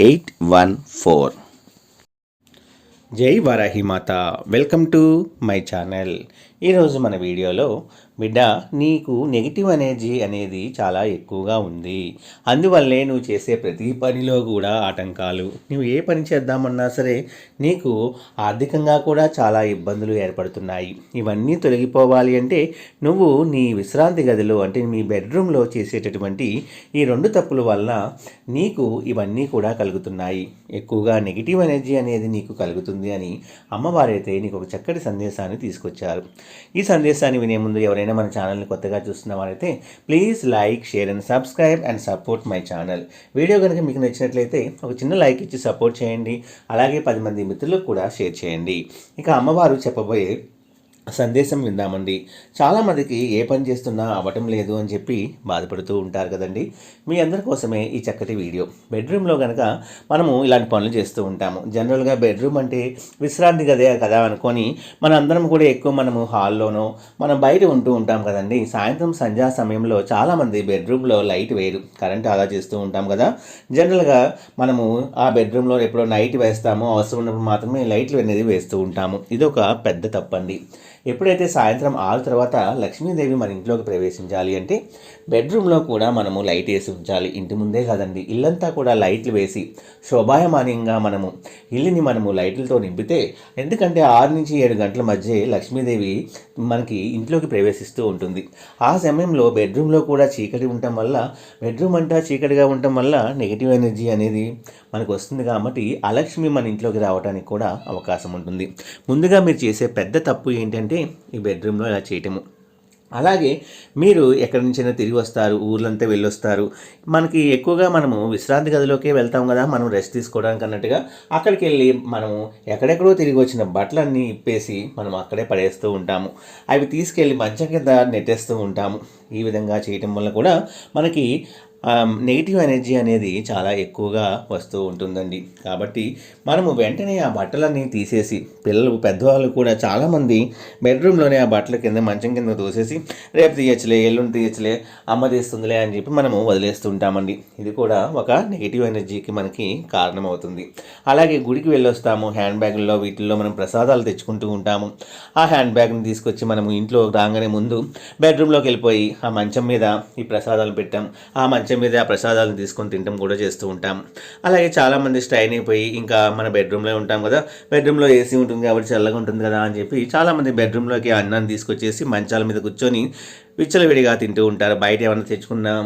eight one four. జై వారాహి మాత welcome to my channel. ఈరోజు మన వీడియోలో బిడ్డ నీకు నెగిటివ్ ఎనర్జీ అనేది చాలా ఎక్కువగా ఉంది. అందువల్లే నువ్వు చేసే ప్రతి పనిలో కూడా ఆటంకాలు. నువ్వు ఏ పని చేద్దామన్నా సరే నీకు ఆర్థికంగా కూడా చాలా ఇబ్బందులు ఏర్పడుతున్నాయి. ఇవన్నీ తొలగిపోవాలి అంటే నువ్వు నీ విశ్రాంతి గదిలో అంటే మీ బెడ్రూమ్లో చేసేటటువంటి ఈ రెండు తప్పుల వల్ల నీకు ఇవన్నీ కూడా కలుగుతున్నాయి. ఎక్కువగా నెగిటివ్ ఎనర్జీ అనేది నీకు కలుగుతుంది అని అమ్మవారైతే నీకు ఒక చక్కటి సందేశాన్ని తీసుకొచ్చారు. ఈ సందేశాన్ని వినే ముందు ఎవరైనా మన ఛానల్ని కొత్తగా చూస్తున్న వారైతే please like share and subscribe and support my channel video కనుక మీకు నచ్చినట్లయితే ఒక చిన్న లైక్ ఇచ్చి సపోర్ట్ చేయండి. అలాగే పది మంది మిత్రులకు కూడా షేర్ చేయండి. ఇక అమ్మవారు చెప్పబోయే సందేశం విందామండి. చాలామందికి ఏ పని చేస్తున్నా అవ్వటం లేదు అని చెప్పి బాధపడుతూ ఉంటారు కదండి. మీ అందరి కోసమే ఈ చక్కటి వీడియో. బెడ్రూమ్లో కనుక మనము ఇలాంటి పనులు చేస్తూ ఉంటాము. జనరల్గా బెడ్రూమ్ అంటే విశ్రాంతి గదే కదా అనుకొని మన అందరం కూడా ఎక్కువ మనము హాల్లోనో మనం బయట ఉంటూ ఉంటాం కదండి. సాయంత్రం సంధ్యా సమయంలో చాలామంది బెడ్రూమ్లో లైట్ వేయరు. కరెంట్ ఆదా చేస్తూ ఉంటాం కదా. జనరల్గా మనము ఆ బెడ్రూమ్లో ఎప్పుడో నైట్ వేస్తామో అవసరం ఉన్నప్పుడు మాత్రమే లైట్లు అనేది వేస్తూ ఉంటాము. ఇది ఒక పెద్ద తప్పండి. ఎప్పుడైతే సాయంత్రం ఆరు తర్వాత లక్ష్మీదేవి మన ఇంట్లోకి ప్రవేశించాలి అంటే బెడ్రూమ్లో కూడా మనము లైట్ వేసి ఉంచాలి. ఇంటి ముందే కాదండి ఇల్లంతా కూడా లైట్లు వేసి శోభాయమానంగా మనము ఇల్లుని మనము లైట్లతో నింపితే ఎందుకంటే ఆరు నుంచి ఏడు గంటల మధ్య లక్ష్మీదేవి మనకి ఇంట్లోకి ప్రవేశిస్తూ ఉంటుంది. ఆ సమయంలో బెడ్రూమ్లో కూడా చీకటి ఉండటం వల్ల బెడ్రూమ్ అంతా చీకటిగా ఉండటం వల్ల నెగిటివ్ ఎనర్జీ అనేది మనకు వస్తుంది కాబట్టి అలక్ష్మి మన ఇంట్లోకి రావడానికి కూడా అవకాశం ఉంటుంది. ముందుగా మీరు చేసే పెద్ద తప్పు ఏంటంటే ఈ బెడ్రూమ్లో ఇలా చేయటము. అలాగే మీరు ఎక్కడి నుంచైనా తిరిగి వస్తారు ఊర్లంతా వెళ్ళొస్తారు. మనకి ఎక్కువగా మనము విశ్రాంతి గదిలోకే వెళ్తాం కదా మనం రెస్ట్ తీసుకోవడానికి అన్నట్టుగా అక్కడికి వెళ్ళి మనము ఎక్కడెక్కడో తిరిగి వచ్చిన బట్టలన్నీ ఇప్పేసి మనం అక్కడే పడేస్తూ ఉంటాము. అవి తీసుకెళ్ళి మంచం కింద నెట్టేస్తూ ఉంటాము. ఈ విధంగా చేయటం వల్ల కూడా మనకి నెగిటివ్ ఎనర్జీ అనేది చాలా ఎక్కువగా వస్తూ ఉంటుందండి. కాబట్టి మనము వెంటనే ఆ బట్టలన్నీ తీసేసి పిల్లలు పెద్దవాళ్ళు కూడా చాలామంది బెడ్రూమ్లోనే ఆ బట్టల కింద మంచం కింద తోసేసి రేపు తీయచ్చులే ఎల్లుండి తీయచ్చులే అమ్మ తీస్తుందిలే అని చెప్పి మనము వదిలేస్తుంటామండి. ఇది కూడా ఒక నెగిటివ్ ఎనర్జీకి మనకి కారణమవుతుంది. అలాగే గుడికి వెళ్ళొస్తాము హ్యాండ్ బ్యాగుల్లో వీటిల్లో మనం ప్రసాదాలు తెచ్చుకుంటూ ఉంటాము. ఆ హ్యాండ్ బ్యాగ్ని తీసుకొచ్చి మనము ఇంట్లో రాగానే ముందు బెడ్రూమ్లోకి వెళ్ళిపోయి ఆ మంచం మీద ఈ ప్రసాదాలు పెట్టాం. ఆ మంచం మీద ప్రసాదాలను తీసుకొని తినడం కూడా చేస్తూ ఉంటాం. అలాగే చాలామంది స్ట్రైన్ అయిపోయి ఇంకా మన బెడ్రూమ్లో ఉంటాం కదా బెడ్రూమ్లో ఏసీ ఉంటుంది కాబట్టి చల్లగా ఉంటుంది కదా అని చెప్పి చాలామంది బెడ్రూమ్లోకి అన్నాన్ని తీసుకొచ్చేసి మంచాల మీద కూర్చొని విచ్చలవిడిగా తింటూ ఉంటారు. బయట ఏమైనా తెచ్చుకున్నాం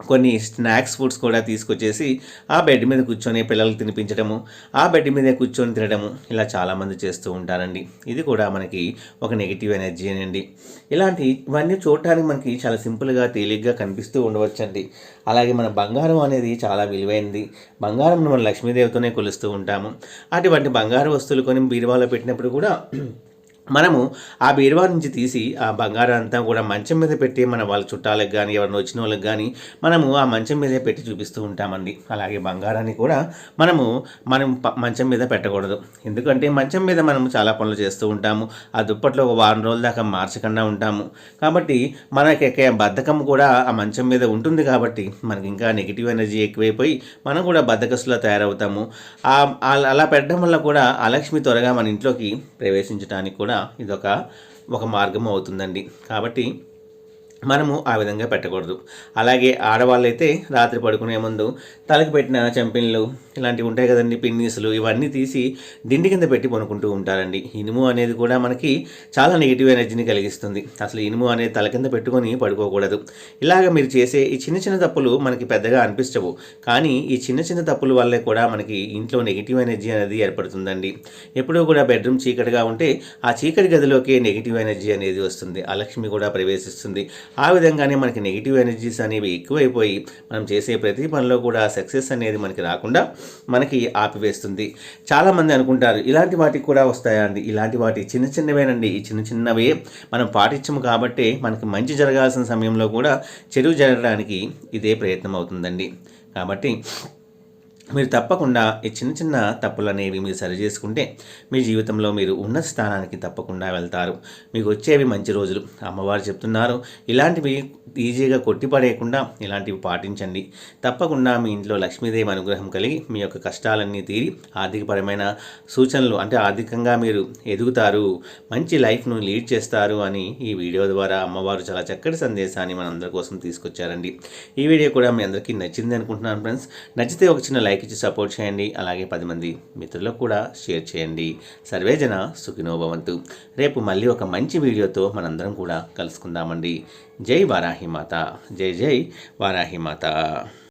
కొన్ని స్నాక్స్ ఫుడ్స్ కూడా తీసుకొచ్చేసి ఆ బెడ్ మీద కూర్చొని పిల్లలకు తినిపించడము ఆ బెడ్ మీదే కూర్చొని తినడము ఇలా చాలామంది చేస్తూ ఉంటారండి. ఇది కూడా మనకి ఒక నెగిటివ్ ఎనర్జీ అండి. ఇలాంటి ఇవన్నీ చూడటానికి మనకి చాలా సింపుల్గా తేలిగ్గా కనిపిస్తూ ఉండవచ్చండి. అలాగే మన బంగారం అనేది చాలా విలువైనది బంగారం మనం లక్ష్మీదేవితోనే కొలుస్తూ ఉంటాము. అటువంటి బంగారు వస్తువులు కొని బీరువాలో పెట్టినప్పుడు కూడా మనము ఆ బీరువా నుంచి తీసి ఆ బంగారం అంతా కూడా మంచం మీద పెట్టి మన వాళ్ళ చుట్టాలకు కానీ ఎవరిని వచ్చిన వాళ్ళకి కానీ మనము ఆ మంచం మీదే పెట్టి చూపిస్తూ ఉంటామండి. అలాగే బంగారాన్ని కూడా మనము మనం మంచం మీద పెట్టకూడదు. ఎందుకంటే మంచం మీద మనం చాలా పనులు చేస్తూ ఉంటాము. ఆ దుప్పట్లో ఒక వారం రోజుల దాకా మార్చకుండా ఉంటాము. కాబట్టి మనకి ఎక్కే బద్ధకం కూడా ఆ మంచం మీద ఉంటుంది కాబట్టి మనకి ఇంకా నెగిటివ్ ఎనర్జీ ఎక్కువైపోయి మనం కూడా బద్ధకస్తులా తయారవుతాము. అలా పెట్టడం వల్ల కూడా అలక్ష్మి త్వరగా మన ఇంట్లోకి ప్రవేశించడానికి కూడా ఇదొక ఒక మార్గం అవుతుందండి. కాబట్టి మనము ఆ విధంగా పెట్టకూడదు. అలాగే ఆడవాళ్ళైతే రాత్రి పడుకునే ముందు తలకి పెట్టిన చెంపిన్లు ఇలాంటివి ఉంటాయి కదండి పిన్నీసులు ఇవన్నీ తీసి దిండి కింద పెట్టి పనుకుంటూ ఉంటారండి. ఇనుము అనేది కూడా మనకి చాలా నెగిటివ్ ఎనర్జీని కలిగిస్తుంది. అసలు ఇనుము అనేది తల కింద పెట్టుకొని పడుకోకూడదు. ఇలాగ మీరు చేసే ఈ చిన్న చిన్న తప్పులు మనకి పెద్దగా అనిపించవు కానీ ఈ చిన్న చిన్న తప్పుల వల్లే కూడా మనకి ఇంట్లో నెగిటివ్ ఎనర్జీ అనేది ఏర్పడుతుందండి. ఎప్పుడూ కూడా బెడ్రూమ్ చీకటిగా ఉంటే ఆ చీకటి గదిలోకి నెగిటివ్ ఎనర్జీ అనేది వస్తుంది. ఆ లక్ష్మి కూడా ప్రవేశిస్తుంది. ఆ విధంగానే మనకి నెగిటివ్ ఎనర్జీస్ అనేవి ఎక్కువైపోయి మనం చేసే ప్రతి పనిలో కూడా సక్సెస్ అనేది మనకి రాకుండా మనకి ఆపివేస్తుంది. చాలామంది అనుకుంటారు ఇలాంటి వాటికి కూడా వస్తాయా అండి? ఇలాంటి వాటి చిన్న చిన్నవేనండి. ఈ చిన్న చిన్నవే మనం పాటించము కాబట్టి మనకి మంచి జరగాల్సిన సమయంలో కూడా చెరువు జరగడానికి ఇదే ప్రయత్నం అవుతుందండి. కాబట్టి మీరు తప్పకుండా ఈ చిన్న చిన్న తప్పులు అనేవి మీరు సరి చేసుకుంటే మీ జీవితంలో మీరు ఉన్నత స్థానానికి తప్పకుండా వెళ్తారు. మీకు వచ్చేవి మంచి రోజులు. అమ్మవారు చెప్తున్నారు ఇలాంటివి ఈజీగా కొట్టిపడేయకుండా ఇలాంటివి పాటించండి. తప్పకుండా మీ ఇంట్లో లక్ష్మీదేవి అనుగ్రహం కలిగి మీ యొక్క కష్టాలన్నీ తీరి ఆర్థికపరమైన సూచనలు అంటే ఆర్థికంగా మీరు ఎదుగుతారు. మంచి లైఫ్ను లీడ్ చేస్తారు అని ఈ వీడియో ద్వారా అమ్మవారు చాలా చక్కటి సందేశాన్ని మనందరి కోసం తీసుకొచ్చారండి. ఈ వీడియో కూడా మీ అందరికీ నచ్చింది అనుకుంటున్నాను ఫ్రెండ్స్. నచ్చితే ఒక చిన్న లైక్ ఇచ్చి సపోర్ట్ చేయండి. అలాగే పది మంది మిత్రులకు కూడా షేర్ చేయండి. సర్వేజన సుఖినోభవంతు రేపు మళ్ళీ ఒక మంచి వీడియోతో మనందరం కూడా కలుసుకుందామండి. జై వారాహిమాత జై జై వారాహిమాత